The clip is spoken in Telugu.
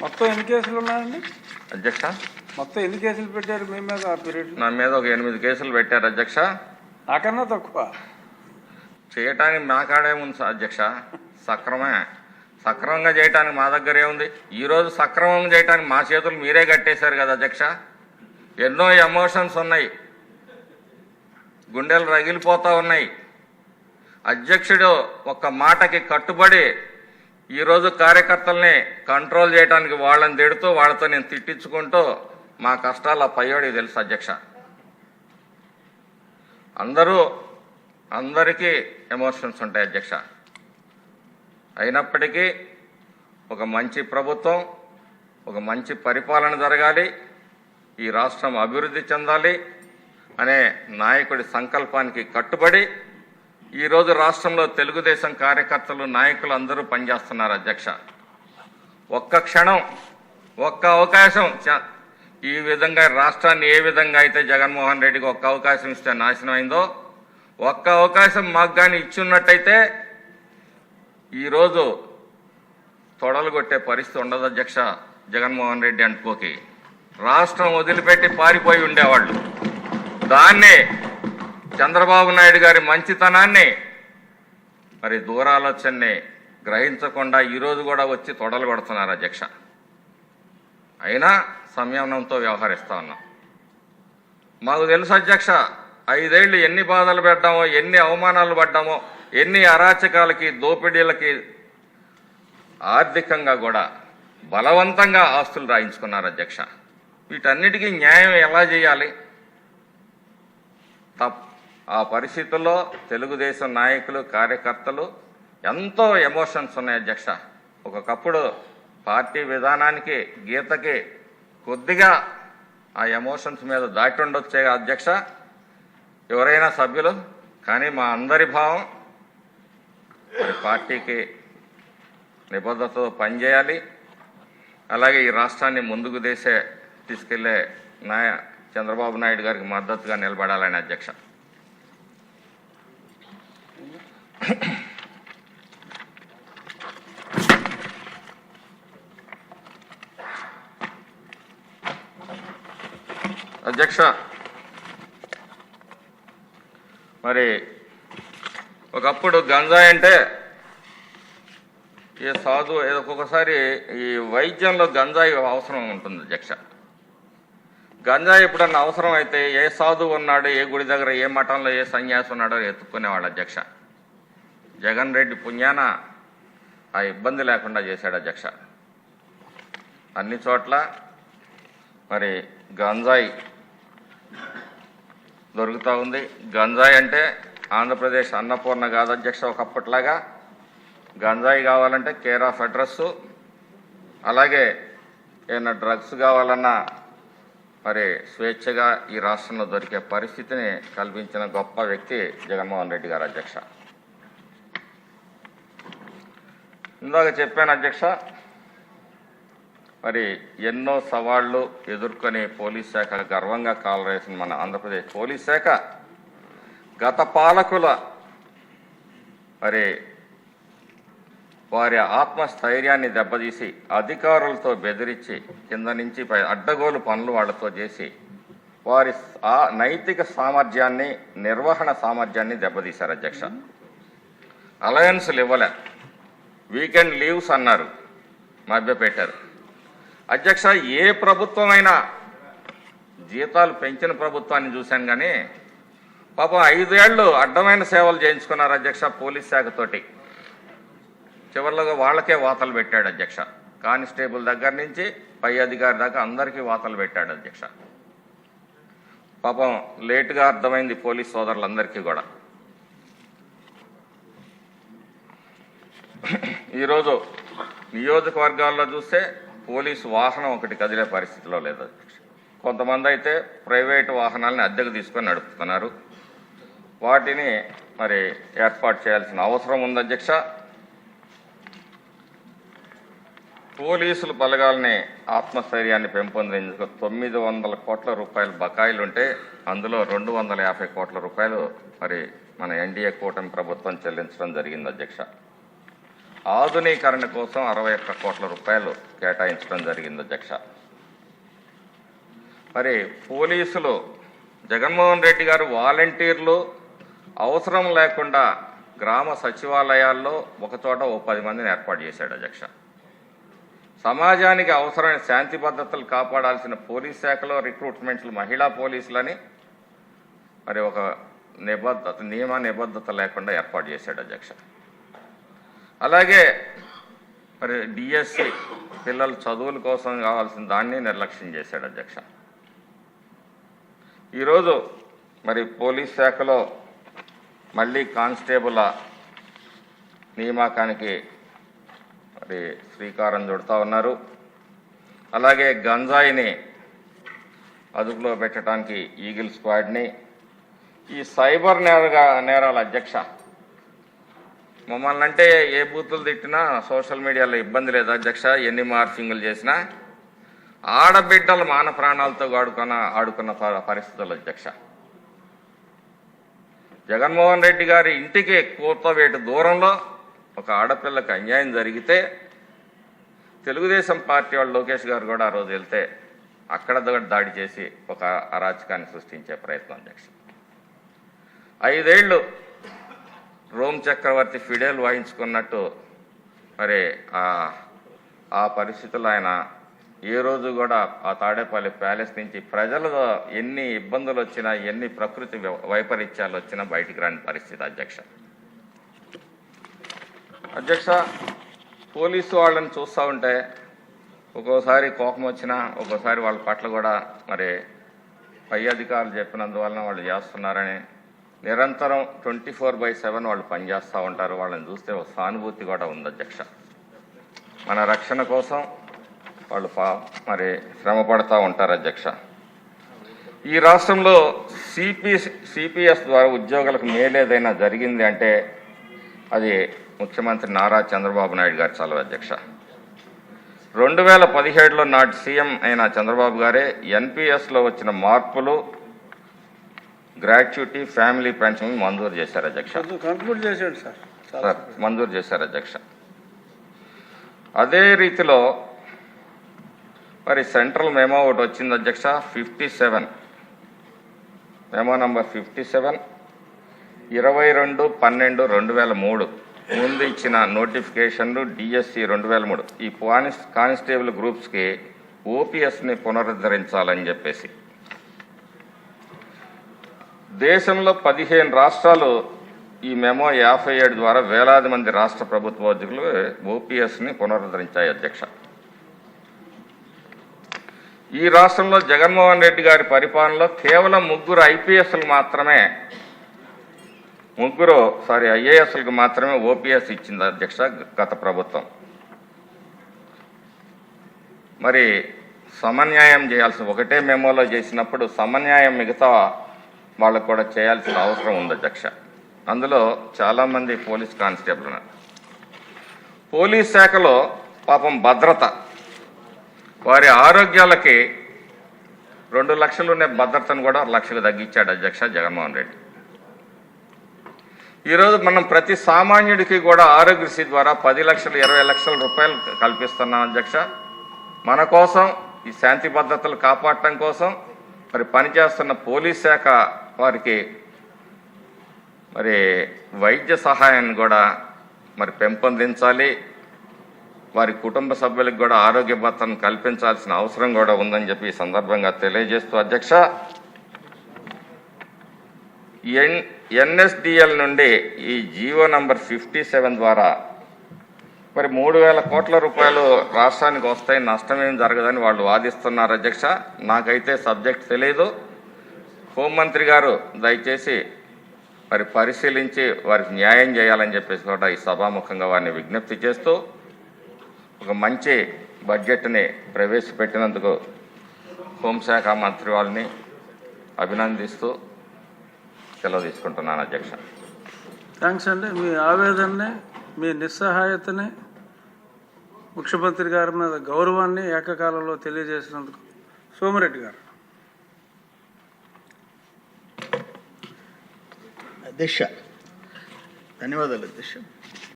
మొత్తం ఎన్ని కేసులు ఉన్నాయండి? అధ్యక్ష? మొత్తం ఎన్ని కేసులు పెట్టారు మీ మీద ఆ పీరియడ్ నా మీద ఒక ఎనిమిది కేసులు పెట్టారు అధ్యక్ష. నాకన్నా తక్కువ. చేయటానికి మా కాడే ఉంది సార్ అధ్యక్ష? సక్రమే. సక్రమంగా చేయటానికి మా దగ్గర ఏముంది? ఈరోజు సక్రమంగా చేయటానికి మా చేతులు మీరే కట్టేశారు కదా అధ్యక్ష. ఎన్నో ఎమోషన్స్ ఉన్నాయి. గుండెలు రగిలిపోతా ఉన్నాయి. అధ్యక్షుడు ఒక్క మాటకి కట్టుబడి ఈరోజు కార్యకర్తల్ని కంట్రోల్ చేయడానికి వాళ్ళని తిడుతూ వాళ్ళతో నేను తిట్టించుకుంటూ మా కష్టాల పయ్యోడికి తెలుసు అధ్యక్ష. అందరూ అందరికీ ఎమోషన్స్ ఉంటాయి అధ్యక్ష. అయినప్పటికీ ఒక మంచి ప్రభుత్వం ఒక మంచి పరిపాలన జరగాలి ఈ రాష్ట్రం అభివృద్ధి చెందాలి అనే నాయకుడి సంకల్పానికి కట్టుబడి ఈరోజు రాష్ట్రంలో తెలుగుదేశం కార్యకర్తలు నాయకులు అందరూ పనిచేస్తున్నారు అధ్యక్ష. ఒక్క క్షణం ఒక్క అవకాశం చ- ఈ విధంగా రాష్ట్రాన్ని ఏ విధంగా అయితే జగన్మోహన్ రెడ్డికి ఒక్క అవకాశం ఇస్తే నాశనం అయిందో ఒక్క అవకాశం మాకు కానీ ఇచ్చున్నట్టయితే ఈరోజు తొడలు కొట్టే పరిస్థితి ఉండదు అధ్యక్ష జగన్మోహన్ రెడ్డి అనుకోకి రాష్ట్రం వదిలిపెట్టి పారిపోయి ఉండేవాళ్ళు. దాన్నే చంద్రబాబు నాయుడు గారి మంచితనాన్ని మరి దూరాలోచనని గ్రహించకుండా ఈరోజు కూడా వచ్చి తొడలు కొడుతున్నారు అధ్యక్ష. అయినా సంయమనంతో వ్యవహరిస్తా ఉన్నాం. మాకు తెలుసు అధ్యక్ష ఐదేళ్ళు ఎన్ని బాధలు పెట్టామో ఎన్ని అవమానాలు పడ్డామో ఎన్ని అరాచకాలకి దోపిడీలకి ఆర్థికంగా కూడా బలవంతంగా ఆస్తులు రాయించుకున్నారు అధ్యక్ష. వీటన్నిటికీ న్యాయం ఎలా చేయాలి? తప్ ఆ పరిస్థితుల్లో తెలుగుదేశం నాయకులు కార్యకర్తలు ఎంతో ఎమోషన్స్ ఉన్నాయి అధ్యక్ష. ఒకప్పుడు పార్టీ విధానానికి గీతకి కొద్దిగా ఆ ఎమోషన్స్ మీద దాటి ఉండొచ్చే అధ్యక్ష. ఎవరైనా సభ్యులు కానీ మా అందరి భావం పార్టీకి నిబద్ధతతో పనిచేయాలి. అలాగే ఈ రాష్ట్రాన్ని ముందుకు దేశే తీసుకెళ్ళే నాయ చంద్రబాబు నాయుడు గారికి మద్దతుగా నిలబడాలని అధ్యక్ష. అధ్యక్ష మరి ఒకప్పుడు గంజాయి అంటే ఏ సాధు ఏదో ఒక్కొక్కసారి ఈ వైద్యంలో గంజాయి అవసరం ఉంటుంది అధ్యక్ష. గంజాయి ఎప్పుడన్నా అవసరం అయితే ఏ సాధువు ఉన్నాడు ఏ గుడి దగ్గర ఏ మఠంలో ఏ సన్యాసి ఉన్నాడో ఎత్తుకునేవాడు అధ్యక్ష. జగన్ రెడ్డి పుణ్యాన ఆ ఇబ్బంది లేకుండా చేశాడు అధ్యక్ష. అన్ని చోట్ల మరి గంజాయి దొరుకుతూ ఉంది. గంజాయి అంటే ఆంధ్రప్రదేశ్ అన్నపూర్ణ కాదు అధ్యక్ష ఒకప్పట్లాగా గంజాయి కావాలంటే కేర్ ఆఫ్ అడ్రస్సు అలాగే ఏమైనా డ్రగ్స్ కావాలన్నా మరి స్వేచ్ఛగా ఈ రాష్ట్రంలో దొరికే పరిస్థితిని కల్పించిన గొప్ప వ్యక్తి జగన్మోహన్ రెడ్డి గారు అధ్యక్ష. ఇందాక చెప్పాను అధ్యక్ష మరి ఎన్నో సవాళ్ళు ఎదుర్కొని పోలీస్ శాఖ గర్వంగా కాలరేసిన మన ఆంధ్రప్రదేశ్ పోలీస్ శాఖ. గత పాలకుల మరి వారి ఆత్మస్థైర్యాన్ని దెబ్బతీసి అధికారులతో బెదిరించి కింద నుంచి అడ్డగోలు పనులు వాళ్ళతో చేసి వారి ఆ నైతిక సామర్థ్యాన్ని నిర్వహణ సామర్థ్యాన్ని దెబ్బతీశారు అధ్యక్ష. అలయన్స్లు ఇవ్వలే. వీకెండ్ లీవ్స్ అన్నారు మభ్యపెట్టారు. అధ్యక్ష ఏ ప్రభుత్వమైనా జీతాలు పెంచిన ప్రభుత్వాన్ని చూశాను కానీ పాపం ఐదేళ్ళు అడ్డమైన సేవలు చేయించుకున్నారు అధ్యక్ష పోలీస్ శాఖతోటి చివరిలో వాళ్ళకే వాతలు పెట్టాడు అధ్యక్ష. కానిస్టేబుల్ దగ్గర నుంచి పై అధికారి దాకా అందరికీ వాతలు పెట్టాడు అధ్యక్ష. పాపం లేటుగా అర్థమైంది పోలీస్ సోదరులందరికీ కూడా. ఈరోజు నియోజకవర్గాల్లో చూస్తే పోలీసు వాహనం ఒకటి కదిలే పరిస్థితిలో లేదు. కొంతమంది అయితే ప్రైవేటు వాహనాలని అద్దెకు తీసుకొని నడుపుతున్నారు. వాటిని మరి ఏర్పాటు చేయాల్సిన అవసరం ఉంది అధ్యక్ష. పోలీసులు బలగాలని ఆత్మస్థైర్యాన్ని పెంపొందించుకు తొమ్మిది వందల కోట్ల రూపాయల బకాయిలు ఉంటే అందులో రెండు వందల యాభై కోట్ల రూపాయలు మరి మన ఎన్డీఏ కూటమి ప్రభుత్వం చెల్లించడం జరిగింది అధ్యక్ష. ఆధునీకరణ కోసం అరవై ఒక్క కోట్ల రూపాయలు కేటాయించడం జరిగింది అధ్యక్ష. మరి పోలీసులు జగన్మోహన్ రెడ్డి గారు వాలంటీర్లు అవసరం లేకుండా గ్రామ సచివాలయాల్లో ఒకచోట ఓ పది మందిని ఏర్పాటు చేశాడు అధ్యక్ష. సమాజానికి అవసరమైన శాంతి భద్రతలు కాపాడాల్సిన పోలీస్ శాఖలో రిక్రూట్మెంట్లు మహిళా పోలీసులని మరి ఒక నిబద్ధత నియమ నిబద్ధత లేకుండా ఏర్పాటు చేశాడు అధ్యక్ష. అలాగే మరి డిఎస్సి పిల్లల చదువుల కోసం కావాల్సిన దాన్ని నిర్లక్ష్యం చేశాడు అధ్యక్ష. ఈరోజు మరి పోలీస్ శాఖలో మళ్ళీ కానిస్టేబుల్ నియామకానికి మరి శ్రీకారం చుడతా ఉన్నారు. అలాగే గంజాయిని అదుపులో పెట్టడానికి ఈగిల్ స్క్వాడ్ని ఈ సైబర్ నేరగా నేరాల అధ్యక్ష మమ్మల్ని అంటే ఏ బూతులు తిట్టినా సోషల్ మీడియాలో ఇబ్బంది లేదు. అధ్యక్ష ఎన్ని మార్ఫింగులు చేసినా ఆడబిడ్డలు మాన ప్రాణాలతో ఆడుకున్న ఆడుకున్న పరిస్థితులు అధ్యక్ష. జగన్మోహన్ రెడ్డి గారి ఇంటికి కూర్తవేటు దూరంలో ఒక ఆడపిల్లకి అన్యాయం జరిగితే తెలుగుదేశం పార్టీ వాళ్ళు లోకేష్ గారు కూడా ఆ రోజు వెళ్తే అక్కడ దాడి చేసి ఒక అరాచకాన్ని సృష్టించే ప్రయత్నం అధ్యక్ష. ఐదేళ్ళు రోమ్ చక్రవర్తి ఫిడేల్ వాయించుకున్నట్టు మరి ఆ ఆ పరిస్థితుల్లో ఆయన ఏ రోజు కూడా ఆ తాడేపల్లి ప్యాలెస్ నుంచి ప్రజలు ఎన్ని ఇబ్బందులు వచ్చినా ఎన్ని ప్రకృతి వై- వైపరీత్యాలు వచ్చినా బయటికి రాని పరిస్థితి అధ్యక్ష. అధ్యక్ష పోలీసు వాళ్ళని చూస్తూ ఉంటే ఒక్కోసారి కోపం వచ్చినా ఒక్కోసారి వాళ్ళ పట్ల కూడా మరి పై అధికారులు చెప్పినందువలన వాళ్ళు చేస్తున్నారని నిరంతరం ట్వంటీ ఫోర్ బై సెవెన్ వాళ్ళు పనిచేస్తూ ఉంటారు. వాళ్ళని చూస్తే ఒక సానుభూతి కూడా ఉంది అధ్యక్ష. మన రక్షణ కోసం వాళ్ళు పా మరి శ్రమ పడతా ఉంటారు అధ్యక్ష. ఈ రాష్ట్రంలో సిపి సిపిఎస్ ద్వారా ఉద్యోగులకు మేలేదైనా జరిగింది అంటే అది ముఖ్యమంత్రి నారా చంద్రబాబు నాయుడు గారి చలవ అధ్యక్ష. రెండు వేల పదిహేడులో నాటి సీఎం అయిన చంద్రబాబు గారే ఎన్పిఎస్లో వచ్చిన మార్పులు గ్రాట్యుటీ ఫ్యామిలీ పెన్షన్ మంజూరు చేశారు అధ్యక్ష. Conclude sir. మంజూరు చేశారు అధ్యక్ష. అదే రీతిలో మరి సెంట్రల్ మెమో ఒకటి వచ్చింది అధ్యక్ష fifty seven. Memo number fifty seven. ఇరవై రెండు పన్నెండు రెండు వేల మూడు. ముందు ఇచ్చిన నోటిఫికేషన్లు డిఎస్సి రెండు వేల మూడు. ఈ కానిస్ కానిస్టేబుల్ గ్రూప్స్కి ఓపీఎస్ని పునరుద్ధరించాలని చెప్పేసి. దేశంలో పదిహేను రాష్ట్రాలు ఈ మెమో యాభై ఏడు ద్వారా వేలాది మంది రాష్ట్ర ప్రభుత్వ ఉద్యోగులు ఓపీఎస్ని పునరుద్ధరించాయి అధ్యక్ష. ఈ రాష్ట్రంలో జగన్మోహన్ రెడ్డి గారి పరిపాలనలో కేవలం ముగ్గురు ఐపీఎస్లు మాత్రమే ముగ్గురు సారీ ఐఏఎస్లకు మాత్రమే ఓపీఎస్ ఇచ్చింది అధ్యక్ష గత ప్రభుత్వం. మరి సమన్యాయం చేయాల్సిన ఒకటే మెమోలో చేసినప్పుడు సమన్యాయం మిగతా వాళ్ళకు కూడా చేయాల్సిన అవసరం ఉంది అధ్యక్ష. అందులో చాలామంది పోలీస్ కానిస్టేబుల్ ఉన్నారు. పోలీస్ శాఖలో పాపం భద్రత. వారి ఆరోగ్యాలకి రెండు లక్షలు ఉన్న భద్రతను కూడా లక్షకు తగ్గించాడు అధ్యక్ష జగన్మోహన్ రెడ్డి. ఈరోజు మనం ప్రతి సామాన్యుడికి కూడా ఆరోగ్యశ్రీ ద్వారా పది లక్షలు ఇరవై లక్షల రూపాయలు కల్పిస్తున్నాం అధ్యక్ష. మన కోసం ఈ శాంతి భద్రతలు కాపాడటం కోసం మరి పనిచేస్తున్న పోలీస్ శాఖ వారికి మరి వైద్య సహాయాన్ని కూడా మరి పెంపొందించాలి. వారి కుటుంబ సభ్యులకు కూడా ఆరోగ్య భద్రతను కల్పించాల్సిన అవసరం కూడా ఉందని చెప్పి ఈ సందర్భంగా తెలియజేస్తూ అధ్యక్ష. ఎన్ ఎన్ఎస్డిఎల్ నుండి ఈ జీవో నంబర్ ఫిఫ్టీ సెవెన్ ద్వారా మరి మూడు వేల కోట్ల రూపాయలు రాష్ట్రానికి వస్తాయి నష్టం ఏం జరగదని వాళ్ళు వాదిస్తున్నారు అధ్యక్ష. నాకైతే సబ్జెక్ట్ తెలియదు హోంమంత్రి గారు దయచేసి మరి పరిశీలించి వారికి న్యాయం చేయాలని చెప్పేసి కూడా ఈ సభాముఖంగా వారిని విజ్ఞప్తి చేస్తూ ఒక మంచి బడ్జెట్ని ప్రవేశపెట్టినందుకు హోంశాఖ మంత్రి వాళ్ళని అభినందిస్తూ సెలవు తీసుకుంటున్నాను అధ్యక్ష. థ్యాంక్స్ అండి. మీ ఆవేదనని మీ నిస్సహాయతని ముఖ్యమంత్రి గారి మీద గౌరవాన్ని ఏకకాలంలో తెలియజేసినందుకు సోమిరెడ్డి గారు. అధ్యక్ష ధన్యవాదాలు అధ్యక్ష